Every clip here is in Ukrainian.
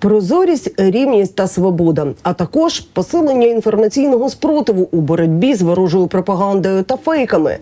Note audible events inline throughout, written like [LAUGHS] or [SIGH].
Прозорість, рівність та свобода, а також посилення інформаційного спротиву у боротьбі з ворожою пропагандою та фейками,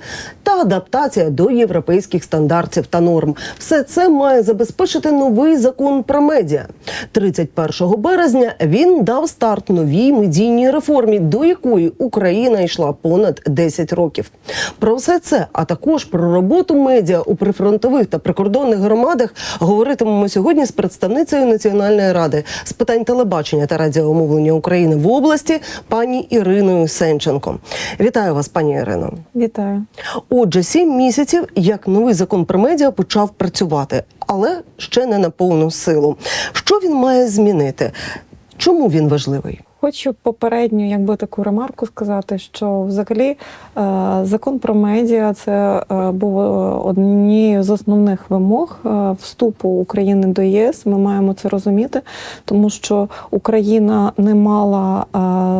та адаптація до європейських стандартів та норм. Все це має забезпечити новий закон про медіа. 31 березня він дав старт новій медійній реформі, до якої Україна йшла понад 10 років. Про все це, а також про роботу медіа у прифронтових та прикордонних громадах, говоритимемо сьогодні з представницею Національної ради з питань телебачення та радіомовлення України в області, пані Іриною Сенченко. Вітаю вас, пані Ірино. Вітаю. Отже, сім місяців як новий закон про медіа почав працювати, але ще не на повну силу. Що він має змінити? Чому він важливий? Хочу попередню, якби таку ремарку сказати, що взагалі е, закон про медіа це е, був однією з основних вимог е, вступу України до ЄС. Ми маємо це розуміти, тому що Україна не мала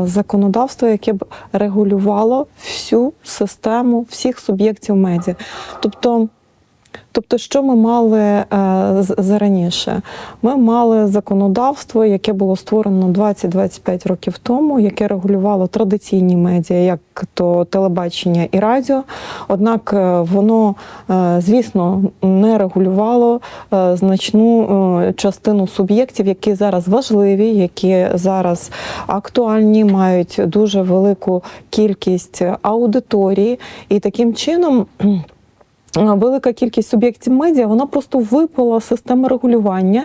е, законодавства, яке б регулювало всю систему всіх суб'єктів медіа. Тобто. Тобто, що ми мали е, зараніше? Ми мали законодавство, яке було створено 20-25 років тому, яке регулювало традиційні медіа, як то телебачення і радіо. Однак е, воно, е, звісно, не регулювало значну частину суб'єктів, які зараз важливі, які зараз актуальні, мають дуже велику кількість аудиторії, і таким чином. Велика кількість суб'єктів медіа вона просто випала з системи регулювання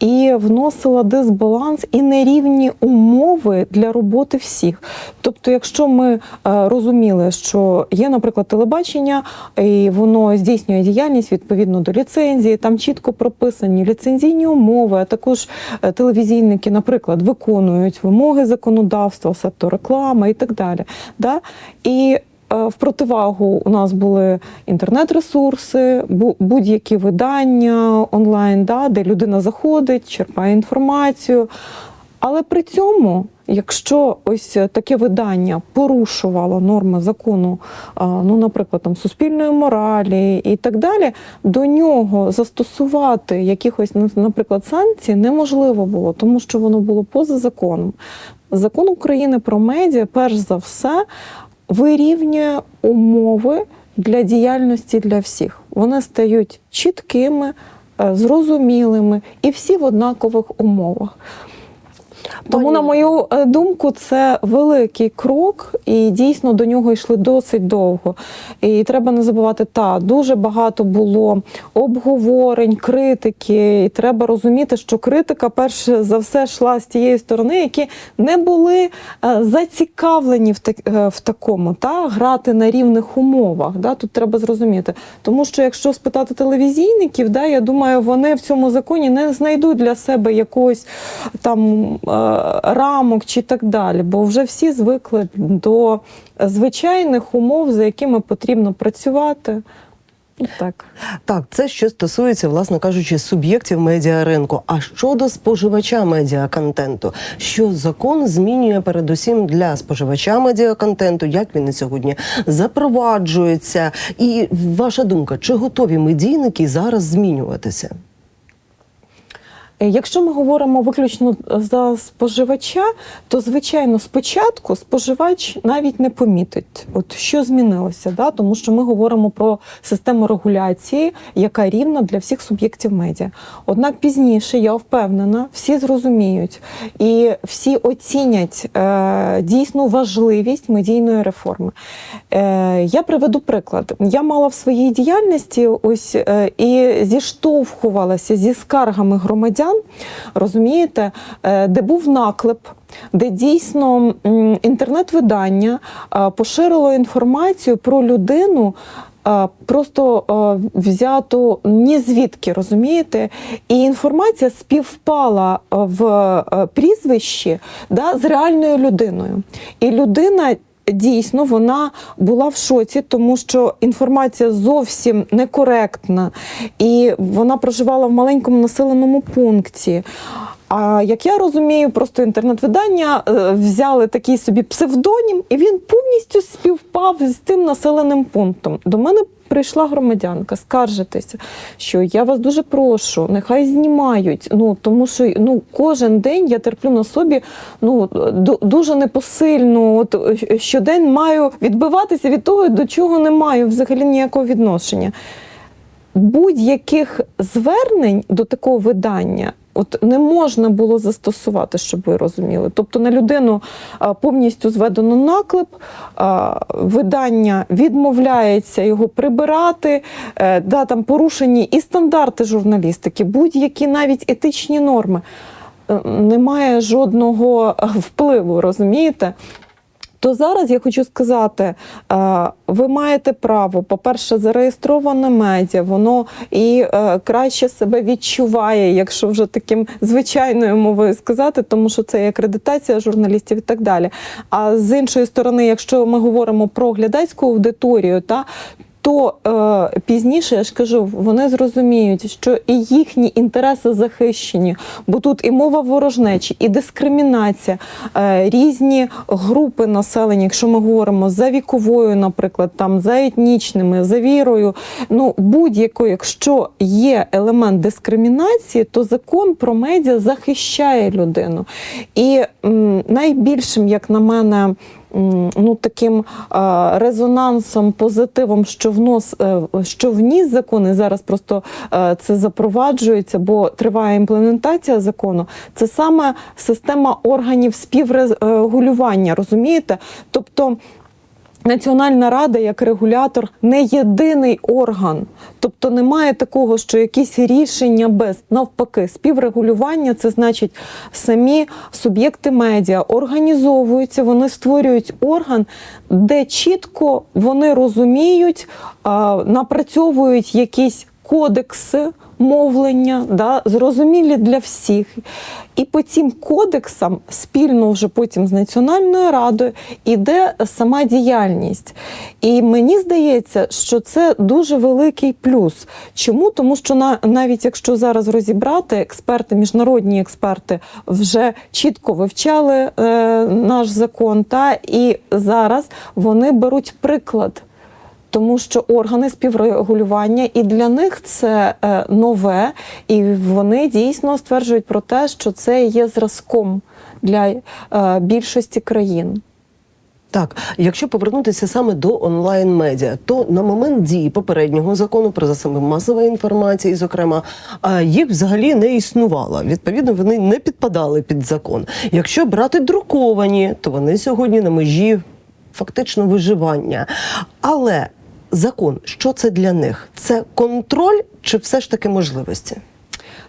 і вносила дисбаланс і нерівні умови для роботи всіх. Тобто, якщо ми е, розуміли, що є, наприклад, телебачення, і воно здійснює діяльність відповідно до ліцензії, там чітко прописані ліцензійні умови, а також е, телевізійники, наприклад, виконують вимоги законодавства, сектор реклами і так далі. Да? І Е, в противагу у нас були інтернет-ресурси, будь-які видання онлайн, да, де людина заходить, черпає інформацію. Але при цьому, якщо ось таке видання порушувало норми закону, ну, наприклад, там суспільної моралі і так далі, до нього застосувати якихось, ну, наприклад, санкцій неможливо було, тому що воно було поза законом. Закон України про медіа, перш за все, вирівнює умови для діяльності для всіх. Вони стають чіткими, е, зрозумілими і всі в однакових умовах. Тому, на мою е, думку, це великий крок, і дійсно до нього йшли досить довго. І треба не забувати, та дуже багато було обговорень, критики. І треба розуміти, що критика, перш за все, йшла з тієї сторони, які не були е, зацікавлені в так, е, в такому, та грати на рівних умовах. Да? Тут треба зрозуміти. Тому що якщо спитати телевізійників, да, я думаю, вони в цьому законі не знайдуть для себе якогось там рамок чи так далі, бо вже всі звикли до звичайних умов, за якими потрібно працювати. Так. Так, це що стосується, власне кажучи, суб'єктів медіаринку. А щодо споживача медіаконтенту, що закон змінює передусім для споживача медіаконтенту, як він на сьогодні запроваджується? І ваша думка, чи готові медійники зараз змінюватися? Е, Якщо ми говоримо виключно за споживача, то звичайно спочатку споживач навіть не помітить, от що змінилося, да? тому що ми говоримо про систему регуляції, яка рівна для всіх суб'єктів медіа. Однак пізніше я впевнена, всі зрозуміють і всі оцінять е, дійсну важливість медійної реформи. Е, я приведу приклад. Я мала в своїй діяльності ось е, і зіштовхувалася зі скаргами громадян, розумієте, е, де був наклеп. Де дійсно інтернет-видання е, поширило інформацію про людину, е, просто взяту ні звідки, розумієте? І інформація співпала в прізвищі да, з реальною людиною. І людина Дійсно, вона була в шоці, тому що інформація зовсім некоректна, і вона проживала в маленькому населеному пункті. А як я розумію, просто інтернет-видання е, взяли такий собі псевдонім, і він повністю співпав з тим населеним пунктом. До мене прийшла громадянка скаржитися, що я вас дуже прошу, нехай знімають. Ну тому що ну кожен день я терплю на собі ну ду- дуже непосильно. От е, щодень маю відбиватися від того, до чого не маю взагалі ніякого відношення будь-яких звернень до такого видання. От не можна було застосувати, щоб ви розуміли. Тобто на людину повністю зведено наклеп, видання відмовляється його прибирати, е, да, там порушені і стандарти журналістики, будь-які навіть етичні норми. Е, Немає жодного впливу, розумієте? То зараз я хочу сказати, е, ви маєте право, по-перше, зареєстроване медіа, воно і е, краще себе відчуває, якщо вже таким звичайною мовою сказати, тому що це і акредитація журналістів і так далі. А з іншої сторони, якщо ми говоримо про глядацьку аудиторію, та то е, пізніше я ж кажу, вони зрозуміють, що і їхні інтереси захищені, бо тут і мова ворожнечі, і дискримінація, е, різні групи населення, якщо ми говоримо за віковою, наприклад, там за етнічними, за вірою. Ну будь-якою, якщо є елемент дискримінації, то закон про медіа захищає людину. І м, найбільшим, як на мене, ну таким резонансом, позитивом, що внос е, що вніс закон, і зараз просто е, це запроваджується, бо триває імплементація закону. Це саме система органів співрегулювання, розумієте? Тобто. Національна рада як регулятор не єдиний орган, тобто немає такого, що якісь рішення без навпаки, співрегулювання це значить самі суб'єкти медіа організовуються, вони створюють орган, де чітко вони розуміють, напрацьовують якісь кодекси. Мовлення да, зрозумілі для всіх. І по цим кодексам спільно вже потім з Національною радою іде сама діяльність. І мені здається, що це дуже великий плюс. Чому? Тому що на, навіть якщо зараз розібрати, експерти, міжнародні експерти вже чітко вивчали е, наш закон, та і зараз вони беруть приклад тому що органи співрегулювання і для них це е, нове, і вони дійсно стверджують про те, що це є зразком для е, більшості країн. Так, якщо повернутися саме до онлайн медіа, то на момент дії попереднього закону про засоби масової інформації, зокрема, їх взагалі не існувало. Відповідно, вони не підпадали під закон. Якщо брати друковані, то вони сьогодні на межі фактично виживання. Але закон, що це для них? Це контроль чи все ж таки можливості?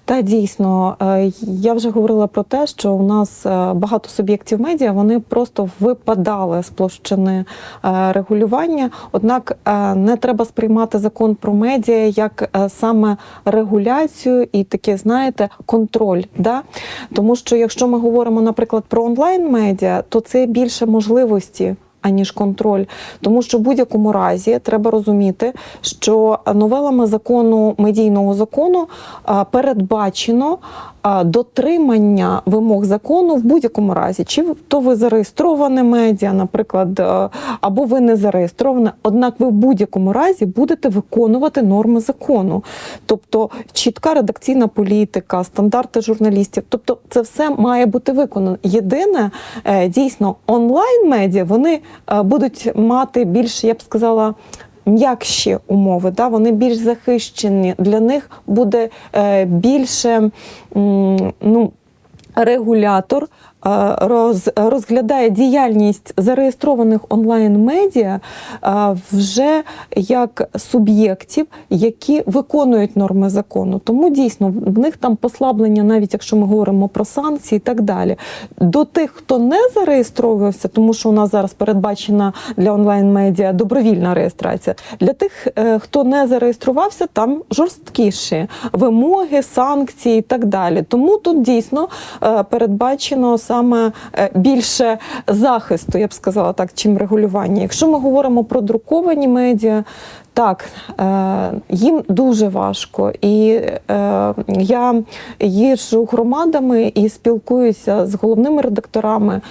Та дійсно, е, я вже говорила про те, що у нас е, багато суб'єктів медіа вони просто випадали з площини е, регулювання. Однак не треба сприймати закон про медіа як саме регуляцію і таке, знаєте, контроль. Да? Тому що якщо ми говоримо, наприклад, про онлайн медіа, то це більше можливості. Аніж контроль, тому що в будь-якому разі треба розуміти, що новелами закону медійного закону передбачено дотримання вимог закону в будь-якому разі, чи то ви зареєстроване медіа, наприклад, або ви не зареєстроване, однак ви в будь-якому разі будете виконувати норми закону, тобто чітка редакційна політика, стандарти журналістів, тобто це все має бути виконано. Єдине, е, дійсно, онлайн медіа вони е, будуть мати більш, я б сказала. М'якші умови, да, вони більш захищені. Для них буде е, більше ну, регулятор розглядає діяльність зареєстрованих онлайн-медіа е, вже як суб'єктів, які виконують норми закону. Тому дійсно в них там послаблення, навіть якщо ми говоримо про санкції і так далі. До тих, хто не зареєстровувався, тому що у нас зараз передбачена для онлайн-медіа добровільна реєстрація. Для тих, е, хто не зареєструвався, там жорсткіші вимоги, санкції і так далі. Тому тут дійсно е, передбачено саме саме е, більше захисту, я б сказала так, чим регулювання. Якщо ми говоримо про друковані медіа, так, е, їм дуже важко. І е, я їжджу громадами і спілкуюся з головними редакторами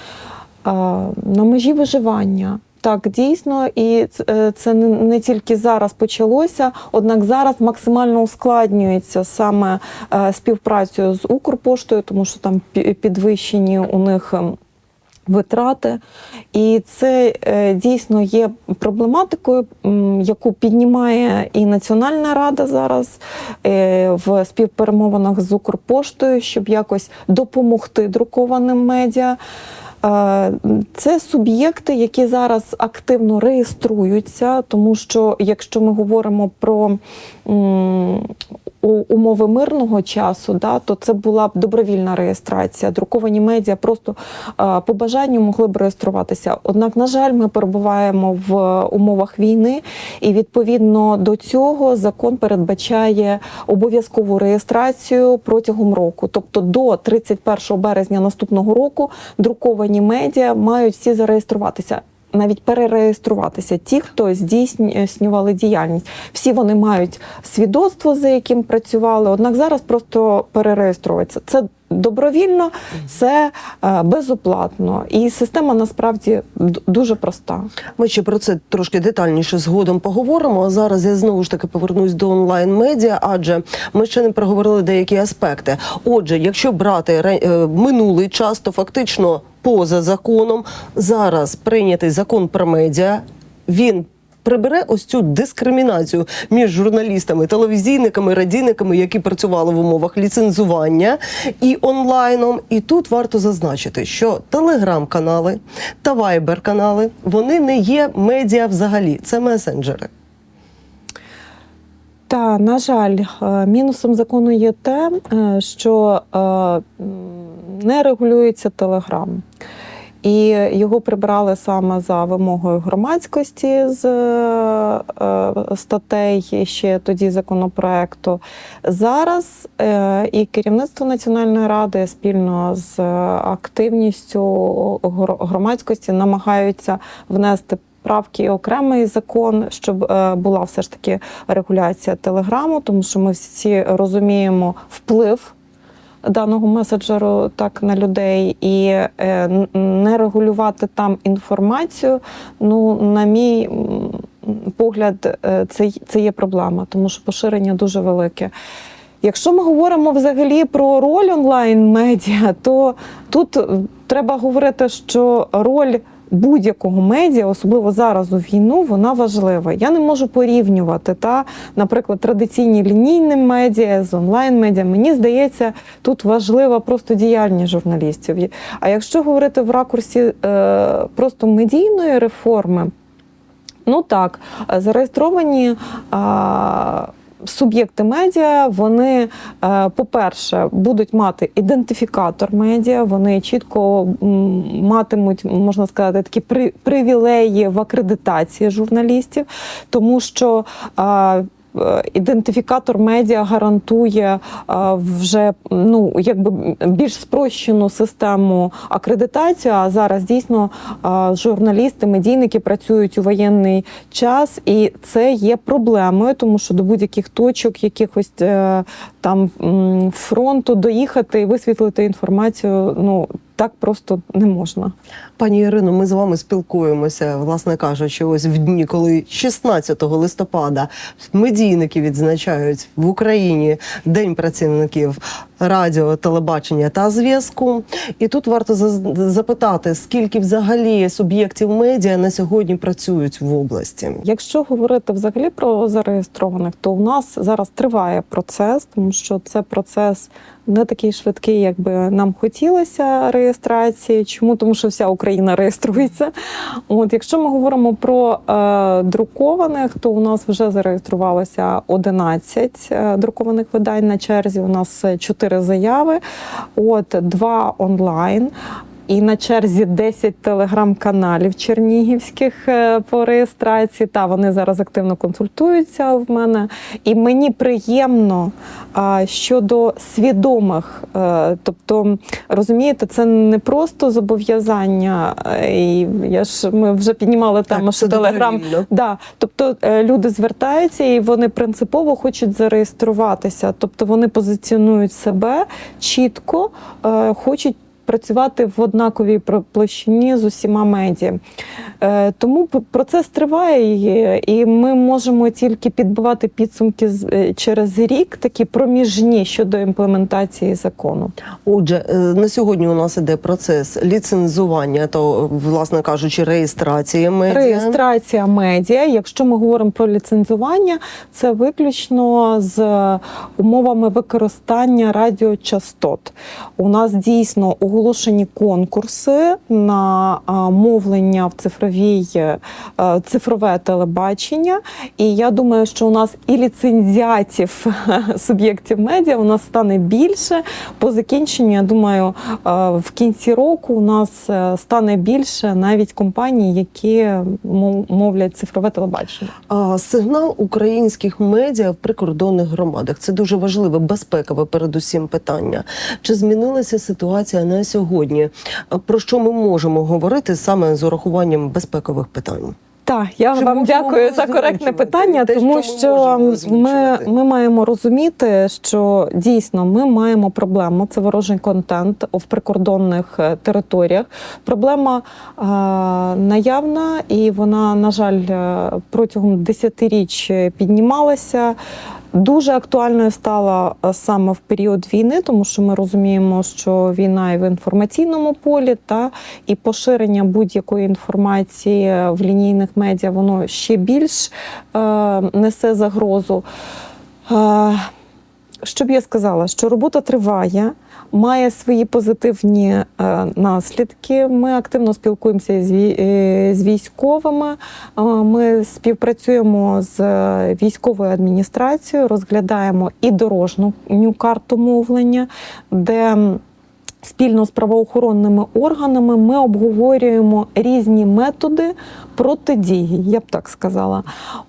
на межі виживання. Так, дійсно, і е, це не тільки зараз почалося, однак зараз максимально ускладнюється саме е, співпрацею з Укрпоштою, тому що там пі- підвищені у них. ем, Витрати, і це е, дійсно є проблематикою, яку піднімає і Національна рада зараз в співперемовинах з Укрпоштою, щоб якось допомогти друкованим медіа. Це суб'єкти, які зараз активно реєструються, тому що якщо ми говоримо про умови мирного часу, да, то це була б добровільна реєстрація. Друковані медіа просто е, по бажанню могли б реєструватися. Однак, на жаль, ми перебуваємо в умовах війни, і відповідно до цього закон передбачає обов'язкову реєстрацію протягом року. Тобто до 31 березня наступного року друковані медіа мають всі зареєструватися. Навіть перереєструватися ті, хто здійснювали діяльність. Всі вони мають свідоцтво, за яким працювали, однак зараз просто перереєстровуються. Це добровільно, це е, безоплатно. І система насправді дуже проста. Ми ще про це трошки детальніше згодом поговоримо. А зараз я знову ж таки повернусь до онлайн медіа, адже ми ще не проговорили деякі аспекти. Отже, якщо брати е, минулий час, то фактично поза законом зараз прийнятий закон про медіа. Він прибере ось цю дискримінацію між журналістами, телевізійниками, радійниками, які працювали в умовах ліцензування і онлайном. І тут варто зазначити, що телеграм-канали та вайбер-канали вони не є медіа взагалі, це месенджери. Та на жаль, е, мінусом закону є те, е, що е, не регулюється телеграм. І його прибрали саме за вимогою громадськості з е, е, статей ще тоді законопроекту. Зараз е, і керівництво Національної ради спільно з активністю громадськості намагаються внести правки і окремий закон, щоб е, була все ж таки регуляція телеграму, тому що ми всі розуміємо вплив даного меседжеру так на людей і е, не регулювати там інформацію. Ну, на мій погляд, е, це, це є проблема, тому що поширення дуже велике. Якщо ми говоримо взагалі про роль онлайн-медіа, то тут треба говорити, що роль будь-якого медіа, особливо зараз у війну, вона важлива. Я не можу порівнювати та, наприклад, традиційні лінійні медіа з онлайн-медіа. Мені здається, тут важлива просто діяльність журналістів. А якщо говорити в ракурсі е, просто медійної реформи, Ну так, е, зареєстровані а, суб'єкти медіа, вони, е, по-перше, будуть мати ідентифікатор медіа, вони чітко матимуть, можна сказати, такі при, привілеї в акредитації журналістів, тому що. Е, Ідентифікатор медіа гарантує вже ну якби більш спрощену систему акредитації. А зараз дійсно журналісти, медійники працюють у воєнний час, і це є проблемою, тому що до будь-яких точок, якихось е, там фронту доїхати і висвітлити інформацію. Ну так просто не можна. Пані Ірино, ми з вами спілкуємося, власне кажучи, ось в дні, коли 16 листопада медійники відзначають в Україні День працівників радіо, телебачення та зв'язку. І тут варто запитати, скільки взагалі суб'єктів медіа на сьогодні працюють в області. Якщо говорити взагалі про зареєстрованих, то у нас зараз триває процес, тому що це процес не такий швидкий, як би нам хотілося реєстрації. Чому? Тому що вся Україна реєструється. От якщо ми говоримо про е, друкованих, то у нас вже зареєструвалося 11 е, друкованих видань на черзі. У нас 4 заяви, от два онлайн. І на черзі 10 телеграм-каналів чернігівських е, по реєстрації. Та вони зараз активно консультуються в мене. І мені приємно а, щодо свідомих, е, тобто розумієте, це не просто зобов'язання. е, І я ж ми вже піднімали тему, що телеграм. Да, тобто е, люди звертаються і вони принципово хочуть зареєструватися. Тобто вони позиціонують себе чітко, е, хочуть. Працювати в однаковій площині з усіма медіа. Е, Тому процес триває, і- ми можемо тільки підбивати підсумки е, через рік, такі проміжні щодо імплементації закону. Отже, е, на сьогодні у нас іде процес ліцензування, то власне кажучи, реєстрації медіа. Реєстрація медіа. Якщо ми говоримо про ліцензування, це виключно з умовами використання радіочастот. У нас дійсно оголошені конкурси на мовлення в цифровій е, цифрове телебачення. І я думаю, що у нас і ліцензіатів [LAUGHS] суб'єктів медіа у нас стане більше. По закінченню, я думаю, е, в кінці року у нас е, стане більше навіть компаній, які мов- мовлять цифрове телебачення. А сигнал українських медіа в прикордонних громадах це дуже важливе, безпекове, передусім питання. Чи змінилася ситуація на сьогодні? Про що ми можемо говорити саме з урахуванням безпекових питань? Так, я Чи вам дякую за коректне питання, те, тому що ми що можемо ми, ми маємо розуміти, що дійсно ми маємо проблему. Це ворожий контент в прикордонних е, територіях. Проблема е, наявна, і вона, на жаль, е, протягом десятиріч піднімалася. Дуже актуальною стала е, саме в період війни, тому що ми розуміємо, що війна і в інформаційному полі, та і поширення будь-якої інформації в лінійних медіа воно ще більш е, несе загрозу. Е, що б я сказала, що робота триває, має свої позитивні е, наслідки. Ми активно спілкуємося з, е, з військовими. Е, ми співпрацюємо з військовою адміністрацією, розглядаємо і дорожню карту мовлення, де спільно з правоохоронними органами ми обговорюємо різні методи протидії, я б так сказала.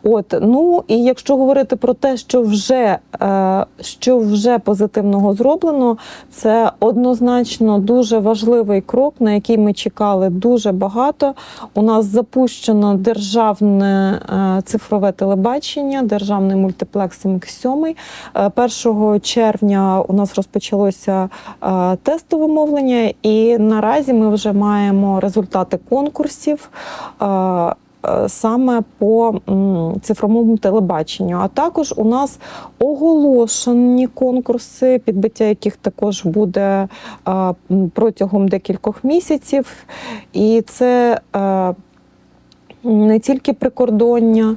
От ну і якщо говорити про те, що вже е, що вже позитивного зроблено, це однозначно дуже важливий крок, на який ми чекали дуже багато. У нас запущено державне е, цифрове телебачення, державний мультиплекс МК7. Е, 1 червня у нас розпочалося е, тестове мовлення, і наразі ми вже маємо результати конкурсів. е, е, Саме по цифровому телебаченню, а також у нас оголошені конкурси, підбиття яких також буде е, протягом декількох місяців, і це е, не тільки прикордоння,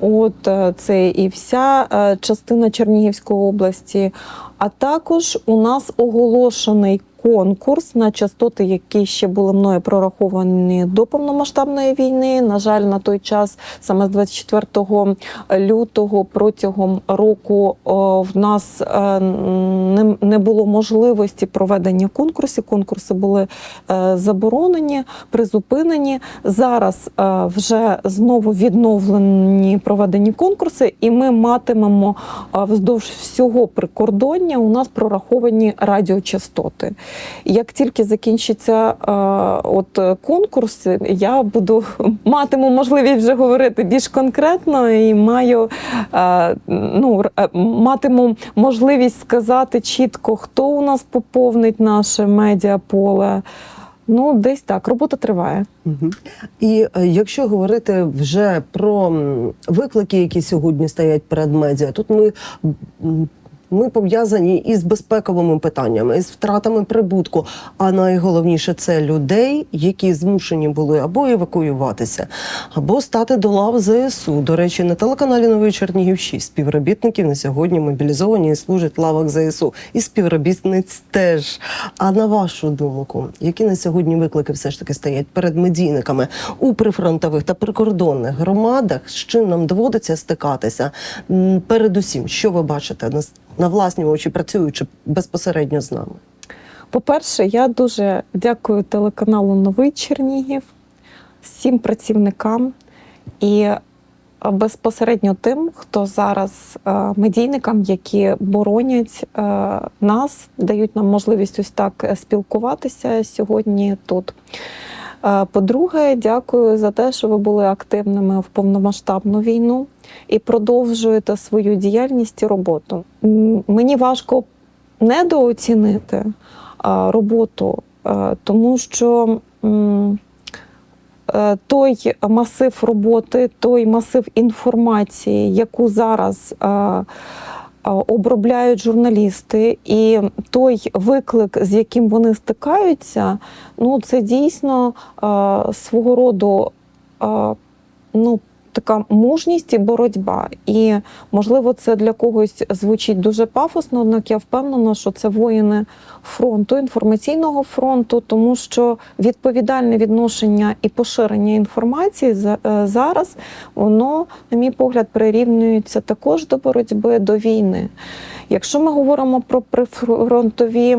от е, це і вся е, частина Чернігівської області, а також у нас оголошений конкурс на частоти, які ще були мною прораховані до повномасштабної війни. На жаль, на той час, саме з 24 лютого, протягом року в нас е, не, було можливості проведення конкурсів. Конкурси були е, заборонені, призупинені. Зараз е, вже знову відновлені проведені конкурси, і ми матимемо вздовж всього прикордоння у нас прораховані радіочастоти. Як тільки закінчиться е, от е, конкурс, я буду [LAUGHS] матиму можливість вже говорити більш конкретно і маю е, ну, матиму можливість сказати чітко, хто у нас поповнить наше медіаполе. Ну, десь так, робота триває. Мгм. І якщо говорити вже про виклики, які сьогодні стоять перед медіа, тут ми. Ми пов'язані із безпековими питаннями, із втратами прибутку. А найголовніше це людей, які змушені були або евакуюватися, або стати до лав ЗСУ. До речі, на телеканалі Новий Чернігів 6 співробітників на сьогодні мобілізовані і служать в лавах ЗСУ. І співробітниць теж. А на вашу думку, які на сьогодні виклики все ж таки стоять перед медійниками у прифронтових та прикордонних громадах? З чим нам доводиться стикатися? Передусім, що ви бачите на, власні очі, працюючи безпосередньо з нами? По-перше, я дуже дякую телеканалу Новий Чернігів, всім працівникам і е, безпосередньо тим, хто зараз е, медійникам, які боронять е, нас, дають нам можливість ось так спілкуватися сьогодні тут. По-друге, дякую за те, що ви були активними в повномасштабну війну і продовжуєте свою діяльність і роботу. Мені важко недооцінити роботу, е, тому що е, той масив роботи, той масив інформації, яку зараз е, обробляють журналісти, і той виклик, з яким вони стикаються, ну це дійсно свого роду. Ну, така мужність і боротьба. І можливо, це для когось звучить дуже пафосно, однак я впевнена, що це воїни фронту, інформаційного фронту, тому що відповідальне відношення і поширення інформації е, зараз, воно, на мій погляд, прирівнюється також до боротьби до війни. Якщо ми говоримо про прифронтові.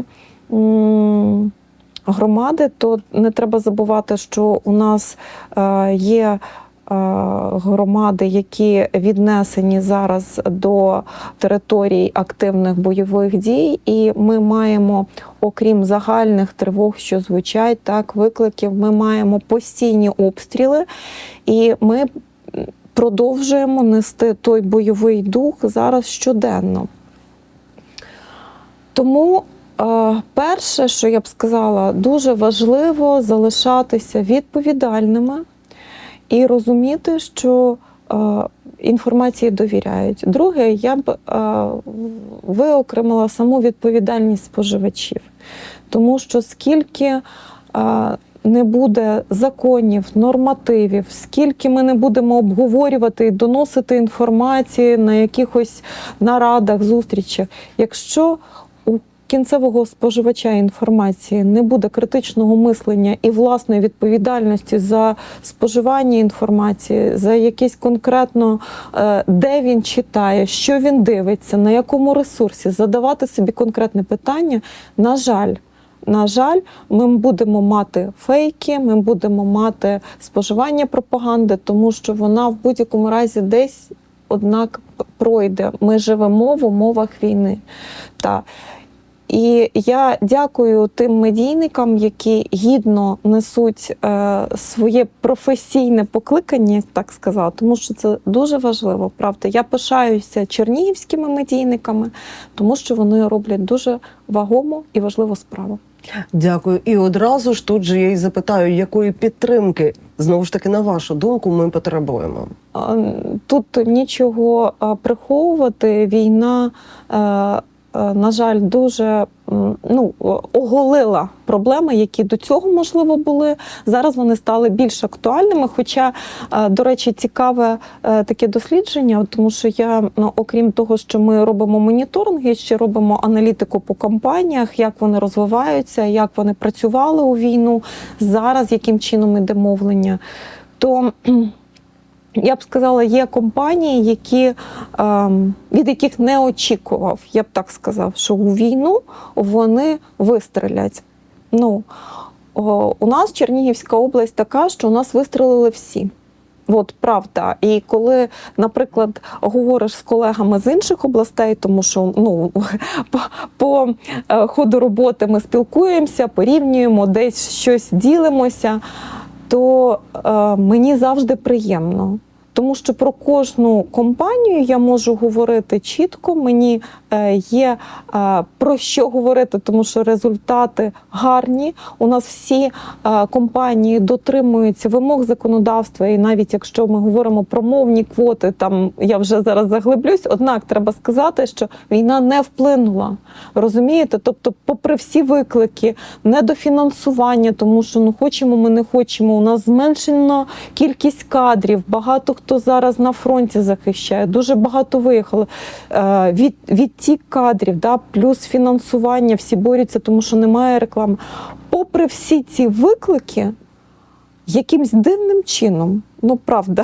Громади, то не треба забувати, що у нас е, є громади, які віднесені зараз до територій активних бойових дій, і ми маємо, окрім загальних тривог, що звучать, так викликів, ми маємо постійні обстріли, і ми продовжуємо нести той бойовий дух зараз щоденно. Тому е, перше, що я б сказала, дуже важливо залишатися відповідальними і розуміти, що е, інформації довіряють. Друге, я б е, виокремила саму відповідальність споживачів, тому що скільки е, не буде законів, нормативів, скільки ми не будемо обговорювати і доносити інформації на якихось нарадах, зустрічах, якщо кінцевого споживача інформації не буде критичного мислення і власної відповідальності за споживання інформації, за якесь конкретно е, де він читає, що він дивиться, на якому ресурсі, задавати собі конкретне питання, на жаль. На жаль, ми будемо мати фейки, ми будемо мати споживання пропаганди, тому що вона в будь-якому разі десь однак пройде. Ми живемо в умовах війни. Та. І я дякую тим медійникам, які гідно несуть е, своє професійне покликання, так сказати, тому що це дуже важливо. Правда, я пишаюся чернігівськими медійниками, тому що вони роблять дуже вагому і важливу справу. Дякую. І одразу ж тут же я й запитаю, якої підтримки знову ж таки, на вашу думку, ми потребуємо. Тут нічого приховувати. Війна, е, е, на жаль, дуже ну, оголила проблеми, які до цього можливо були. Зараз вони стали більш актуальними. Хоча, е, до речі, цікаве е, таке дослідження, тому що я, ну, окрім того, що ми робимо моніторинги, ще робимо аналітику по компаніях, як вони розвиваються, як вони працювали у війну, зараз яким чином іде мовлення. То я б сказала, є компанії, які, ем, від яких не очікував, я б так сказав, що у війну вони вистрелять. Ну, у нас Чернігівська область така, що у нас вистрелили всі. От правда. І коли, наприклад, говориш з колегами з інших областей, тому що ну, [LAUGHS] по, по е, ходу роботи ми спілкуємося, порівнюємо, десь щось ділимося, то е, мені завжди приємно. Тому що про кожну компанію я можу говорити чітко. Мені е, є е, про що говорити, тому що результати гарні. У нас всі е, компанії дотримуються вимог законодавства, і навіть якщо ми говоримо про мовні квоти, там я вже зараз заглиблюсь. Однак треба сказати, що війна не вплинула. Розумієте? Тобто, попри всі виклики, недофінансування, тому що ну хочемо, ми не хочемо. У нас зменшено кількість кадрів. Багато хто зараз на фронті захищає, дуже багато виїхало. Е, Від, відтік кадрів, да, плюс фінансування, всі борються, тому що немає реклами. Попри всі ці виклики, якимсь дивним чином, ну правда,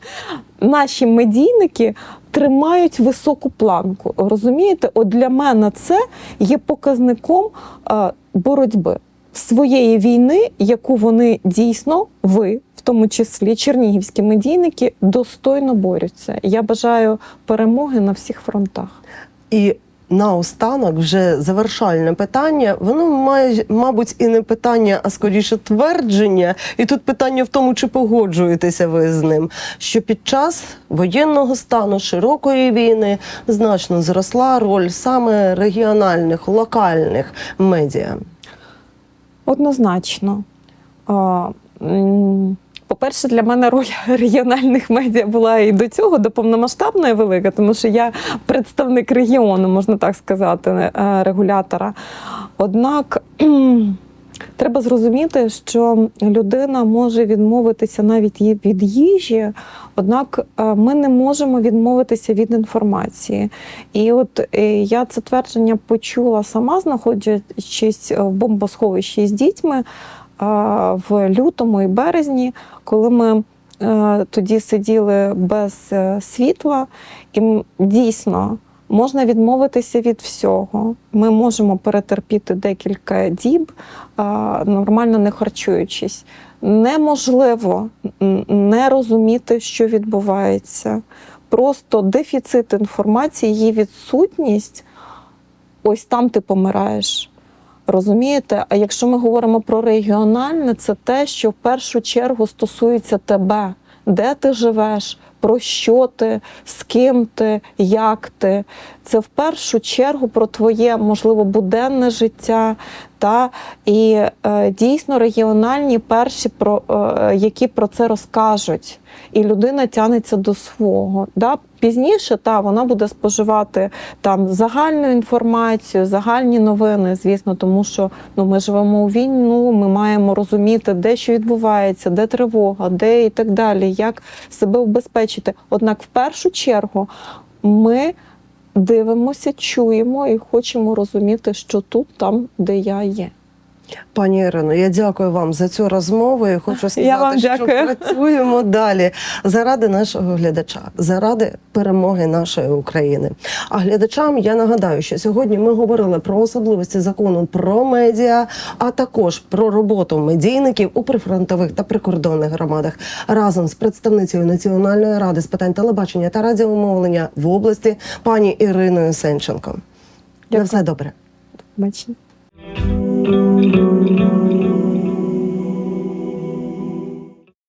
[LAUGHS] наші медійники тримають високу планку. Розумієте, от для мене це є показником е, боротьби своєї війни, яку вони дійсно ви, в тому числі чернігівські медійники, достойно борються. Я бажаю перемоги на всіх фронтах. І наостанок, вже завершальне питання. Воно має, мабуть, і не питання, а скоріше твердження. І тут питання в тому, чи погоджуєтеся ви з ним, що під час воєнного стану широкої війни значно зросла роль саме регіональних, локальних медіа. Однозначно. А, По-перше, для мене роль [LAUGHS] регіональних медіа була і до цього, до повномасштабної велика, тому що я представник регіону, можна так сказати, е, регулятора. Однак [CLEARS THROAT] треба зрозуміти, що людина може відмовитися навіть від їжі, однак е, ми не можемо відмовитися від інформації. І от е, я це твердження почула сама, знаходячись в бомбосховищі з дітьми в лютому і березні, коли ми е, тоді сиділи без е, світла, і дійсно. Можна відмовитися від всього. Ми можемо перетерпіти декілька діб, нормально не харчуючись. Неможливо не розуміти, що відбувається. Просто дефіцит інформації, її відсутність ось там ти помираєш. Розумієте? А якщо ми говоримо про регіональне, це те, що в першу чергу стосується тебе, де ти живеш, про що ти, з ким ти, як ти. Це в першу чергу про твоє, можливо, буденне життя. Та і е, дійсно регіональні перші, про, е, які про це розкажуть, і людина тягнеться до свого. Да? Пізніше та вона буде споживати там загальну інформацію, загальні новини, звісно, тому що ну ми живемо у війну, ми маємо розуміти, де що відбувається, де тривога, де і так далі, як себе убезпечити. Однак, в першу чергу, ми дивимося, чуємо і хочемо розуміти, що тут, там, де я є. Пані Ірино, я дякую вам за цю розмову. і хочу сказати, Я вам що дякую. працюємо далі заради нашого глядача, заради перемоги нашої України. А глядачам я нагадаю, що сьогодні ми говорили про особливості закону про медіа, а також про роботу медійників у прифронтових та прикордонних громадах разом з представницею Національної ради з питань телебачення та радіомовлення в області пані Іриною Сенченко. На все добре. Бачення. Thank you.